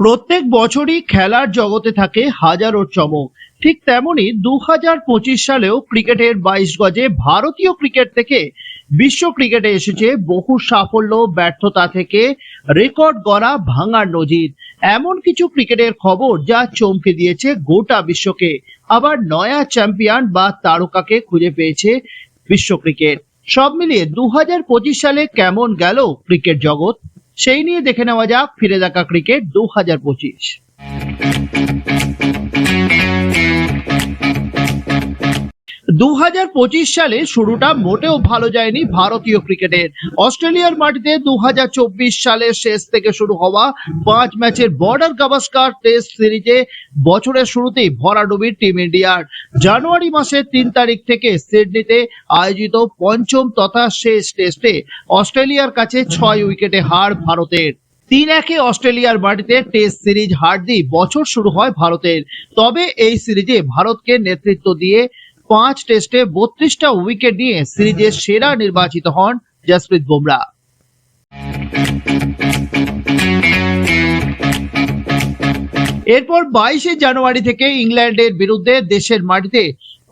প্রত্যেক বছরই খেলার জগতে থাকে হাজারো চমক। ঠিক তেমনি দু হাজার পঁচিশ সালেও ক্রিকেটের বাইশ গজে ভারতীয় ক্রিকেট থেকে বিশ্ব ক্রিকেটে এসেছে বহু সাফল্য, ব্যর্থতা থেকে রেকর্ড গড়া ভাঙার নজির। এমন কিছু ক্রিকেটের খবর যা চমকে দিয়েছে গোটা বিশ্বকে। আবার নয়া চ্যাম্পিয়ন বা তারকাকে খুঁজে পেয়েছে বিশ্ব ক্রিকেট। সব মিলিয়ে দু হাজার পঁচিশ সালে কেমন গেল ক্রিকেট জগৎ? সেই নিয়ে দেখে নেওয়া যাক ফিরে দেখা ক্রিকেট দু হাজার পঁচিশ। দু হাজার পঁচিশ সালে শুরুটা মোটেও ভালো যায়নি ভারতীয় ক্রিকেটের। অস্ট্রেলিয়ার মাটিতে দু হাজার চব্বিশ সালের শেষ থেকে শুরু হওয়া পাঁচ ম্যাচের বর্ডার গাভাস্কার টেস্ট সিরিজে বছরের শুরুতেই ভরাডুবির টিম ইন্ডিয়ার। জানুয়ারি মাসের তিন তারিখ থেকে সিডনিতে আয়োজিত পঞ্চম তথা শেষ টেস্টে অস্ট্রেলিয়ার কাছে ছয় উইকেটে হার ভারতের। তিন একে অস্ট্রেলিয়ার মাটিতে টেস্ট সিরিজ হার দিয়ে বছর শুরু হয় ভারতের। তবে এই সিরিজে ভারতকে নেতৃত্ব দিয়ে পাঁচ টেস্টে বত্রিশটা উইকেট নিয়ে সিরিজের সেরা নির্বাচিত হন জসপ্রীত বুমরা। এরপর বাইশে জানুয়ারি থেকে ইংল্যান্ডের বিরুদ্ধে দেশের মাটিতে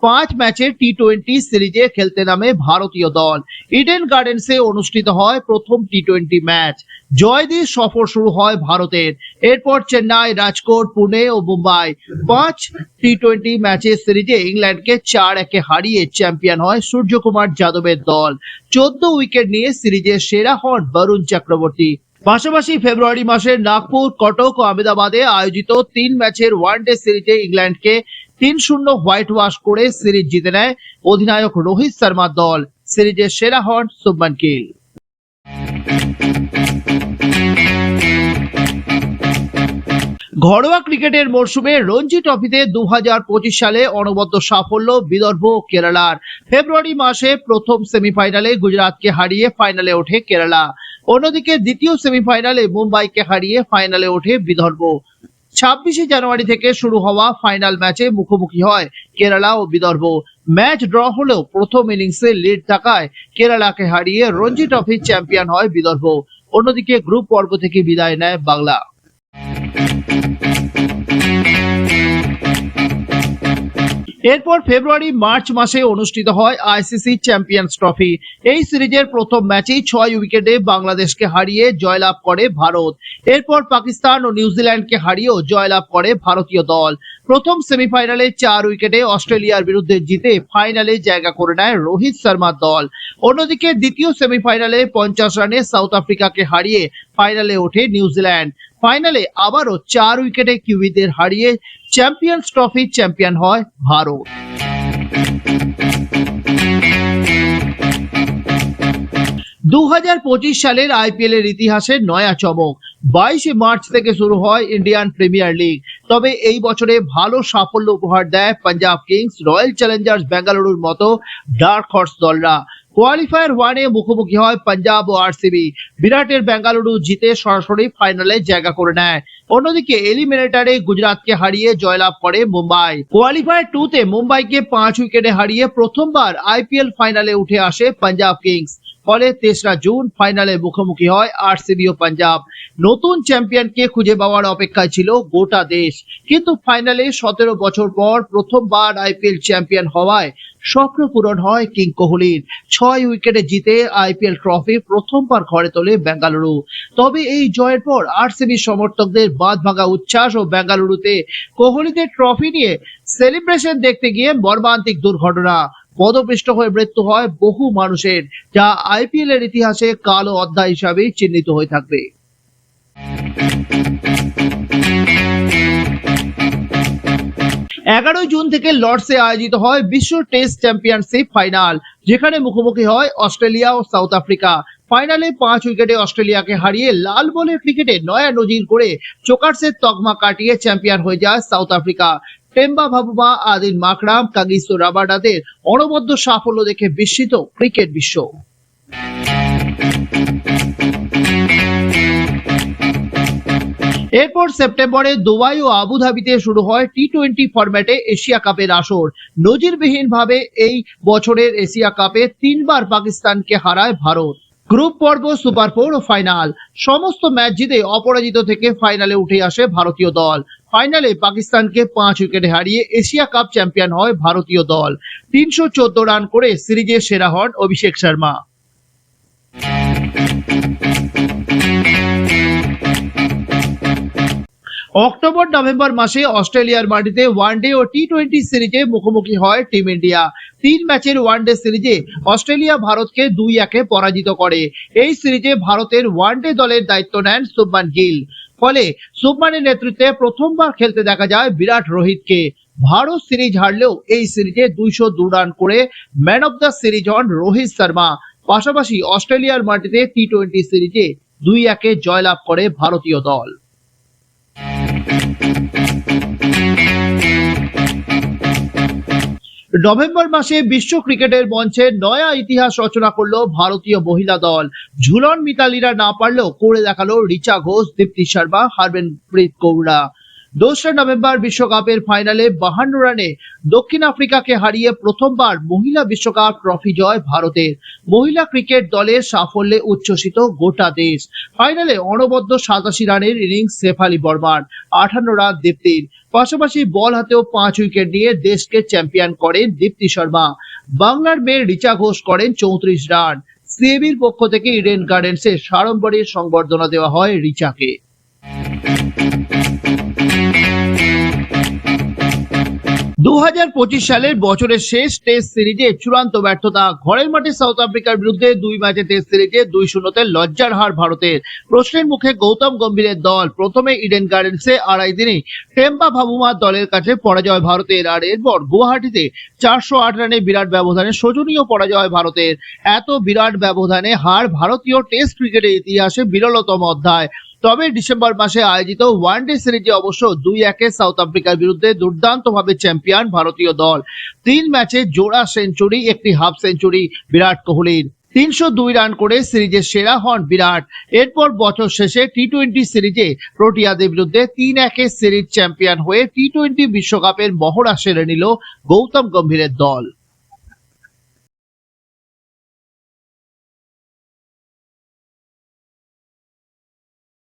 পাঁচ ম্যাচের টি টোয়েন্টি সিরিজে খেলতে নামে ভারতীয় দল। ইডেন গার্ডেন্সে অনুষ্ঠিত হয় প্রথম টি টোয়েন্টি ম্যাচ। জয় দিয়ে সফর শুরু হয় ভারতের। এরপর চেন্নাই, রাজকোট, পুনে ও মুম্বাই পাঁচ টি টোয়েন্টি ম্যাচের সিরিজে ইংল্যান্ডকে চার একে হারিয়ে চ্যাম্পিয়ন হয় সূর্যকুমার যাদবের দল। চোদ্দ উইকেট নিয়ে সিরিজের সেরা হন বরুণ চক্রবর্তী। পাশাপাশি ফেব্রুয়ারি মাসের নাগপুর, কটক ও আহমেদাবাদে আয়োজিত তিন ম্যাচের ওয়ানডে সিরিজে ইংল্যান্ডকে তিন শূন্য হোয়াইট ওয়াশ করে সিরিজ জিতে নেয় অধিনায়ক রোহিত শর্মার দল। সিরিজের সেরা হন শুভমান গিল। ঘরোয়া ক্রিকেটের মরশুমে রঞ্জি ট্রফিতে দু হাজার পঁচিশ সালে অনবদ্য সাফল্য বিদর্ভ কেরালার। ফেব্রুয়ারি মাসে প্রথম সেমিফাইনালে গুজরাটকে হারিয়ে ফাইনালে ওঠে কেরালা। অন্যদিকে দ্বিতীয় সেমিফাইনালে মুম্বাইকে হারিয়ে ফাইনালে ওঠে বিদর্ভ। ছাব্বিশে জানুয়ারি থেকে শুরু হওয়া ফাইনাল ম্যাচে মুখোমুখি হয় কেরালা ও বিদর্ভ। ম্যাচ ড্র হলেও প্রথম ইনিংসে লিড থাকায় কেরালাকে হারিয়ে রঞ্জি ট্রফির চ্যাম্পিয়ন হয় বিদর্ভ। অন্যদিকে গ্রুপ পর্ব থেকে বিদায় নেয় বাংলা। এরপর ফেব্রুয়ারি, মার্চ মাসে অনুষ্ঠিত হয় আইসিসি চ্যাম্পিয়ন্স ট্রফি। এই সিরিজের প্রথম ম্যাচেই ছয় উইকেটে বাংলাদেশকে হারিয়ে জয়লাভ করে ভারত। এরপর পাকিস্তান ও নিউজিল্যান্ডকে হারিয়েও জয়লাভ করে ভারতীয় দল। প্রথম সেমিফাইনালে চার উইকেটে অস্ট্রেলিয়ার বিরুদ্ধে জিতে ফাইনালে জায়গা করে নেয় রোহিত শর্মার দল। অন্যদিকে দ্বিতীয় সেমিফাইনালে পঞ্চাশ রানে সাউথ আফ্রিকাকে হারিয়ে ফাইনালে ওঠে নিউজিল্যান্ড ফাইনালে আবারও চার উইকেটে কিউইদের হারিয়ে চ্যাম্পিয়ন্স ট্রফি চ্যাম্পিয়ন হয় ভারত। দু হাজার পঁচিশ সালের আইপিএল এর ইতিহাসে নয়া চমক। বাইশে মার্চ থেকে শুরু হয় ইন্ডিয়ান প্রিমিয়ার লিগ। তবে এই বছরে ভালো সাফল্য উপহার দেয় পাঞ্জাব কিংস, রয়্যাল চ্যালেঞ্জার্স, বেঙ্গালুরুর মতো ডার্ক হর্স দলরা। কোয়ালিফায়ার ওয়ানে মুখোমুখি হয় পাঞ্জাব ও আরসিবি বিরাটের বেঙ্গালুরু জিতে সরাসরি ফাইনালে জায়গা করে নেয়। অন্যদিকে এলিমিনেটারে গুজরাটকে হারিয়ে জয়লাভ করে মুম্বাই। কোয়ালিফায়ার টু তে মুম্বাইকে পাঁচ উইকেটে হারিয়ে প্রথমবার আইপিএল ফাইনালে উঠে আসে পাঞ্জাব কিংস ফলে তেসরা জুন ফাইনালে মুখোমুখি হয় আরসিবি ও পাঞ্জাব নতুন চ্যাম্পিয়নকে খুঁজে পাওয়ার অপেক্ষায় ছিল গোটা দেশ। কিন্তু ফাইনালে সতেরো বছর পর প্রথমবার আইপিএল চ্যাম্পিয়ন হওয়ায় স্বপ্ন পূরণ হয় কিং কোহলির। ছয় উইকেটে জিতে আইপিএল ট্রফি প্রথমবার ঘরে তোলে বেঙ্গালুরু। তবে এই জয়ের পর আরসিবি সমর্থকদের বাঁধ ভাঙা উচ্ছ্বাস ও বেঙ্গালুরুতে কোহলিদের ট্রফি নিয়ে সেলিব্রেশন দেখতে গিয়ে মর্মান্তিক দুর্ঘটনা। পদপৃষ্ট হয়ে মৃত্যু হয় বহু মানুষের, যা আইপিএল এর ইতিহাসে কালো অধ্যায় হিসাবে চিহ্নিত হয়ে থাকবে। এগারোই জুন থেকে লর্ডসে আয়োজিত হয় বিশ্ব টেস্ট চ্যাম্পিয়নশিপ ফাইনাল, যেখানে মুখোমুখি হয় অস্ট্রেলিয়া ও সাউথ আফ্রিকা। ফাইনালে পাঁচ উইকেটে অস্ট্রেলিয়াকে হারিয়ে লাল বলের ক্রিকেটে নয়া নজির করে চোকার্সের তকমা কাটিয়ে চ্যাম্পিয়ন হয়ে যায় South Africa. Temba Bavuma Aiden Markram Kagiso রাবাডাদের অনবদ্য সাফল্য দেখে বিস্মিত ক্রিকেট বিশ্ব। এরপর সেপ্টেম্বরে দুবাই ও আবুধাবিতে শুরু হয় টি টোয়েন্টি ফরম্যাটে এশিয়া কাপের আসর। নজিরবিহীন ভাবে এই বছরের এশিয়া কাপে তিনবার পাকিস্তানকে হারায় ভারত। গ্রুপ পর্ব, সুপার ফোর ও ফাইনাল, সমস্ত ম্যাচ জিতে অপরাজিত থেকে ফাইনালে উঠে আসে ভারতীয় দল। ফাইনালে পাকিস্তানকে পাঁচ উইকেটে হারিয়ে এশিয়া কাপ চ্যাম্পিয়ন হয় ভারতীয় দল। তিনশো চোদ্দ রান করে সিরিজে সেরা হন অভিষেক শর্মা। অক্টোবর, নভেম্বর মাসে অস্ট্রেলিয়ার মাটিতে ওয়ানডে ও টি টোয়েন্টি সিরিজে মুখোমুখি হয় টিম ইন্ডিয়া। তিন ম্যাচের ওয়ানডে সিরিজে অস্ট্রেলিয়া ভারতকে দুই একে পরাজিত করে। এই সিরিজে ভারতের ওয়ানডে দলের দায়িত্ব নেন শুভমান গিল। ফলে শুভমানের নেতৃত্বে প্রথমবার খেলতে দেখা যায় বিরাট রোহিতকে। ভারত সিরিজ হারলেও এই সিরিজে দুইশো দু রান করে ম্যান অফ দ্য সিরিজ হন রোহিত শর্মা। পাশাপাশি অস্ট্রেলিয়ার মাটিতে টি টোয়েন্টি সিরিজে দুই একে জয়লাভ করে ভারতীয় দল। নভেম্বর মাসে বিশ্ব ক্রিকেটের মঞ্চে নয়া ইতিহাস রচনা করল ভারতীয় মহিলা দল। ঝুলন মিতালিরা না পারলেও করে দেখাল রিচা ঘোষ, দীপ্তি শর্মা হারবেন প্রীত কৌরা দোসরা নভেম্বর বিশ্বকাপের ফাইনালে বাহান্ন রানে দক্ষিণ আফ্রিকাকে হারিয়ে প্রথমবার মহিলা বিশ্বকাপ ট্রফি জয় ভারতের। মহিলা ক্রিকেট দলের সাফল্যে উচ্ছ্বসিত গোটা দেশ। ফাইনালে অনবদ্য সাতাশি রানের ইনিংস শেফালি বর্মার, আঠান্ন রান দীপ্তির। পাশাপাশি বল হাতেও পাঁচ উইকেট নিয়ে দেশকে চ্যাম্পিয়ন করেন দীপ্তি শর্মা। বাংলার মেয়ে রিচা ঘোষ করেন চৌত্রিশ রান। সিএবির পক্ষ থেকে ইডেন গার্ডেন্সে সাড়ম্বরের সংবর্ধনা দেওয়া হয় রিচাকে। দু হাজার পঁচিশ সালের বছরের শেষ টেস্ট সিরিজে চূড়ান্ত ব্যর্থতা, ঘরের মাঠে সাউথ আফ্রিকার বিরুদ্ধে দুই ম্যাচে টেস্ট সিরিজে দুই শূন্যতে লজ্জার হার ভারতের। প্রশ্নের মুখে গৌতম গম্ভীরের দল, প্রথমে ইডেন গার্ডেন্সে আড়াই দিনে টেম্পা ভাবুমার দলের কাছে পরাজয় ভারতের। আর এরপর গুয়াহাটিতে চারশো আট রানে বিরাট ব্যবধানে শোচনীয় পরাজয় ভারতের। এত বিরাট ব্যবধানে হার ভারতীয় টেস্ট ক্রিকেটের ইতিহাসে বিরলতম অধ্যায়। তবে ডিসেম্বর মাসে আয়োজিত ওয়ানডে সিরিজে অবশ্য দুই একে সাউথ আফ্রিকার বিরুদ্ধে দুর্দান্তভাবে চ্যাম্পিয়ন ভারতীয় দল। তিন ম্যাচে জোড়া সেঞ্চুরি, একটি হাফ সেঞ্চুরি, বিরাট কোহলির। তিনশো দুই রান করে সিরিজের সেরা হন বিরাট। এরপর বছর শেষে টি টোয়েন্টি সিরিজে প্রোটিয়াদের বিরুদ্ধে তিন একে সিরিজ চ্যাম্পিয়ন হয়ে টি টোয়েন্টি বিশ্বকাপের মহড়া সেরে নিল গৌতম গম্ভীরের দল।